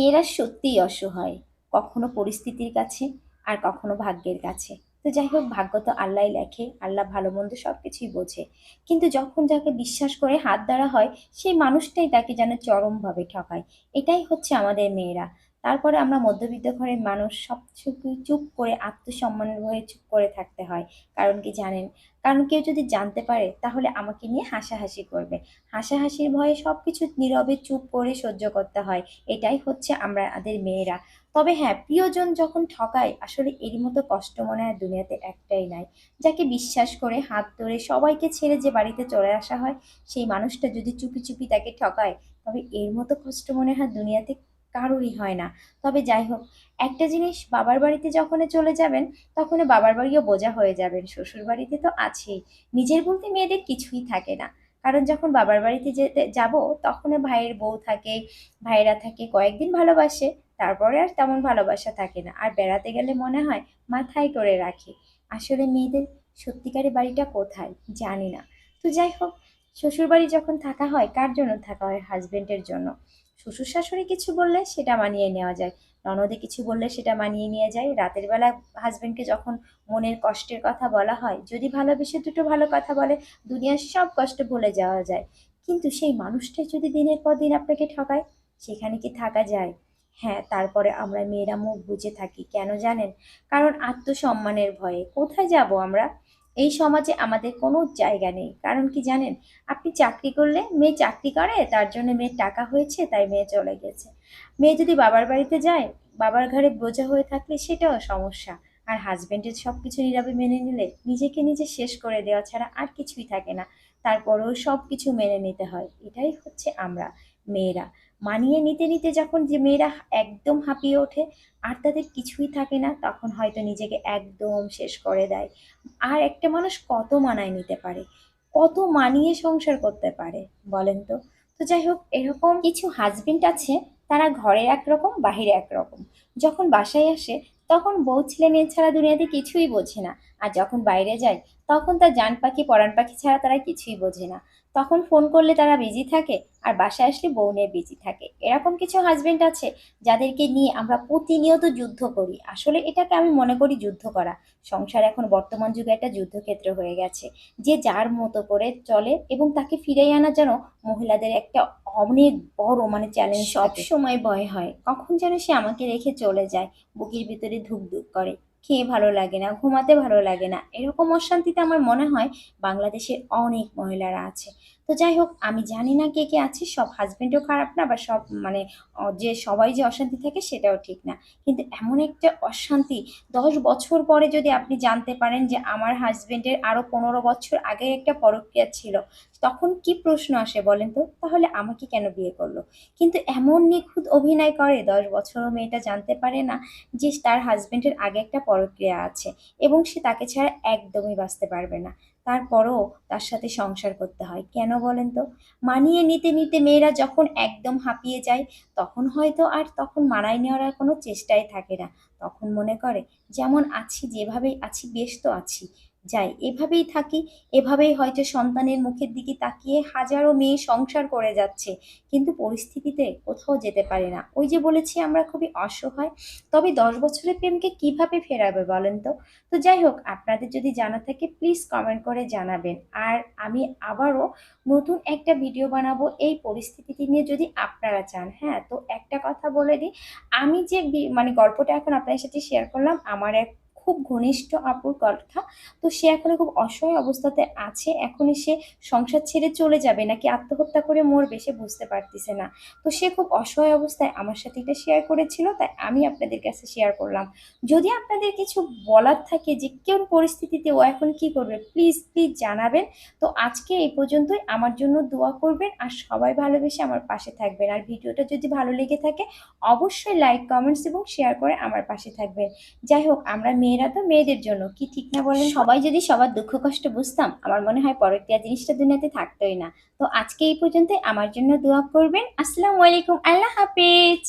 মেয়েরা সত্যিই অসহায়, কখনো পরিস্থিতির কাছে আর কখনো ভাগ্যের কাছে। তো যাই হোক, ভাগ্য তো আল্লাহ লেখে, আল্লাহ ভালো মন্দ সব কিছুই বোঝে। কিন্তু যখন যাকে বিশ্বাস করে হাত ধরা হয়, সেই মানুষটাই তাকে যেন চরমভাবে ঠকায়। এটাই হচ্ছে আমাদের মেয়েরা। তারপরে আমরা মধ্যবিত্ত ঘরের মানুষ সব চুপ করে আত্মসম্মানের ভয়ে চুপ করে থাকতে হয়। কারণ কি জানেন? কারণ কেউ যদি জানতে পারে, তাহলে আমাকে নিয়ে হাসাহাসি করবে। হাসাহাসির ভয়ে সব কিছু নীরবে চুপ করে সহ্য করতে হয়। এটাই হচ্ছে আমরা আমাদের মেয়েরা। তবে হ্যাঁ প্রিয়জন যখন ঠকায়, আসলে এরই মতো কষ্ট মনে হয় দুনিয়াতে একটাই নাই। যাকে বিশ্বাস করে হাত ধরে সবাইকে ছেড়ে যে বাড়িতে চলে আসা হয়, সেই মানুষটা যদি চুপি চুপি তাকে ঠকায়, তবে এর মতো কষ্ট মনে হয় দুনিয়াতে কারোরই হয় না। তবে যাই হোক, একটা জিনিস বাবার বাড়িতে যখন চলে যাবেন তখন বাবার বাড়িও বোঝা হয়ে যাবেন, শ্বশুর বাড়িতে তো আছেই। নিজের বলতে মেয়েদের কিছুই থাকে না। কারণ যখন বাবার বাড়িতে যেতে, যাব তখন ভাইয়ের বউ থাকে, ভাইয়েরা থাকে, কয়েকদিন ভালোবাসে, তারপরে আর তেমন ভালোবাসা থাকে না। আর বেড়াতে গেলে মনে হয় মাথায় করে রাখি। আসলে মেয়েদের সত্যিকারের বাড়িটা কোথায়? জানি না। তো যাই হোক, শ্বশুরবাড়ি যখন থাকা হয়, কার জন্য থাকা হয়? হাজবেন্ডের জন্য। শ্বশুর শাশুড়ি কিছু বললে সেটা মানিয়ে নেওয়া যায়। ননদে কিছু বললে সেটা মানিয়ে নিয়ে যায়। রাতের বেলা হাজবেন্ডকে যখন মনের কষ্টের কথা বলা হয়, যদি ভালোবেসে দুটো ভালো কথা বলে, দুনিয়ার সব কষ্ট ভুলে যাওয়া যায়। কিন্তু সেই মানুষটাই যদি দিনের পর দিন আপনাকে ঠকায়, সেখানে কি থাকা যায়? হ্যাঁ তারপরে আমরা মেয়েরা মুখ বুঝে থাকি, কেন জানেন? কারণ আত্মসম্মানের ভয়ে। কোথায় যাব আমরা? এই সমাজে আমাদের কোনো জায়গা নেই। কারণ কি জানেন? আপনি চাকরি করলে মেয়ে চাকরি করে, তার জন্য মেয়ের টাকা হয়েছে, তাই মেয়ে চলে গেছে। মেয়ে যদি বাবার বাড়িতে যায়, বাবার ঘরে বোঝা হয়ে থাকলে সেটাও সমস্যা। আর হাজবেন্ডের সব কিছু নীরবে মেনে নিলে নিজেকে নিজে শেষ করে দেওয়া ছাড়া আর কিছুই থাকে না। তারপরেও সব কিছু মেনে নিতে হয়। এটাই হচ্ছে আমরা, মেয়েরা। মানিয়ে নিতে নিতে যখন যে মেয়েরা একদম হাঁপিয়ে ওঠে, আর তাদের কিছুই থাকে না, তখন হয়তো নিজেকে একদম শেষ করে দেয়। আর একটা মানুষ কত মানায় নিতে পারে? কত মানিয়ে সংসার করতে পারে, বলেন তো? তো যাই হোক, এরকম কিছু হাজবেন্ড আছে, তারা ঘরে একরকম, বাহিরে একরকম। যখন বাসায় আসে তখন বউ ছেলে মেয়ে ছাড়া দুনিয়াতে কিছুই বোঝে না। আর যখন বাইরে যায়, তখন তার জান পাখি, পরাণ পাখি ছাড়া তারা কিছুই বোঝে না। তখন ফোন করলে তারা বিজি থাকে আর বাসায় আসলে বউ নিয়ে বিজি থাকে। এরকম কিছু হাজবেন্ড আছে যাদেরকে নিয়ে আমরা প্রতিনিয়ত যুদ্ধ করি। আসলে এটাকে আমি মনে করি যুদ্ধ করা। সংসার এখন বর্তমান যুগে একটা যুদ্ধক্ষেত্র হয়ে গেছে। যে যার মতো করে চলে এবং তাকে ফিরিয়ে আনা যেন মহিলাদের একটা অনেক বড় মানে চ্যালেঞ্জ সব সময় ভয় হয়। কখন যেন সে আমাকে রেখে চলে যায় বুকের ভিতরে ধুক ধুক করে। খেয়ে ভালো লাগে না ঘুমাতে ভালো লাগে না। এরকম অশান্তিতে আমার মনে হয় বাংলাদেশের অনেক মহিলারা আছে। তো যাই হোক, আমি জানি না কে কে আছে, সব হাজবেন্ডও খারাপ না, বা সব মানে যে সবাই যে অশান্তি থাকে সেটাও ঠিক না। কিন্তু এমন একটা অশান্তি, দশ বছর পরে যদি আপনি জানতে পারেন যে আমার হাজব্যান্ডের আরও পনেরো বছর আগে একটা পরক্রিয়া ছিল, তখন কি প্রশ্ন আসে বলেন তো? তাহলে আমাকে কেন বিয়ে করল? কিন্তু এমন নিখুঁত অভিনয় করে, দশ বছরও মেয়েটা জানতে পারে না যে তার হাজবেন্ডের আগে একটা পরক্রিয়া আছে, এবং সে তাকে ছাড়া একদমই বাঁচতে পারবে না। তারপরও তার সাথে সংসার করতে হয়। কেন বলেন তো? মানিয়ে নিতে নিতে মেয়েরা যখন একদম হাঁপিয়ে যায়, তখন হয়তো আর তখন মানায় নেওয়ার আর কোনো চেষ্টাই থাকে না। তখন মনে করে, যেমন আছি, যেভাবেই আছি, বেশ তো আছি। যাই, এভাবেই থাকি, এভাবেই হয়তো সন্তানের মুখের দিকে তাকিয়ে হাজারো মেয়ে সংসার করে যাচ্ছে, কিন্তু পরিস্থিতিতে কোথাও যেতে পারে না। ওই যে বলেছি, আমরা খুবই অসহায়, তবে দশ বছরের প্রেমকে কীভাবে ফেরাবে বলেন তো? তো যাই হোক, আপনাদের যদি জানা থাকে প্লিজ কমেন্ট করে জানাবেন। আর আমি আবারও নতুন একটা ভিডিও বানাবো এই পরিস্থিতিটি নিয়ে যদি আপনারা চান। হ্যাঁ তো একটা কথা বলে দিই, আমি যে মানে গল্পটা এখন আপনাদের সাথে শেয়ার করলাম, আমার এক খুব ঘনিষ্ঠ আপুর কথা তো সে এখন খুব অসহায় অবস্থাতে আছে। এখনই সে সংসার ছেড়ে চলে যাবে নাকি আত্মহত্যা করে মরবে সে বুঝতে পারতেছে না। তো সে খুব অসহায় অবস্থায় আমার সাথে এটা শেয়ার করেছিল, তাই আমি আপনাদের কাছে শেয়ার করলাম। যদি আপনাদের কিছু বলার থাকে যে কোন পরিস্থিতিতে ও এখন কি করবে প্লিজ প্লিজ জানাবেন। তো আজকে এই পর্যন্তই। আমার জন্য দোয়া করবেন আর সবাই ভালোবেসে আমার পাশে থাকবেন। আর ভিডিওটা যদি ভালো লেগে থাকে, অবশ্যই লাইক কমেন্টস এবং শেয়ার করে আমার পাশে থাকবেন। যাই হোক, আমরা মেয়েরা তো মেয়েদের জন্য। কি ঠিক না বলেন? সবাই যদি সবার দুঃখ কষ্ট বুঝতাম, আমার মনে হয় পরকিয়া জিনিসটা দুনিয়াতে থাকতোই না। তো আজকে এই পর্যন্ত আমার জন্য দোয়া করবেন। আসসালামু আলাইকুম। আল্লাহ হাফেজ।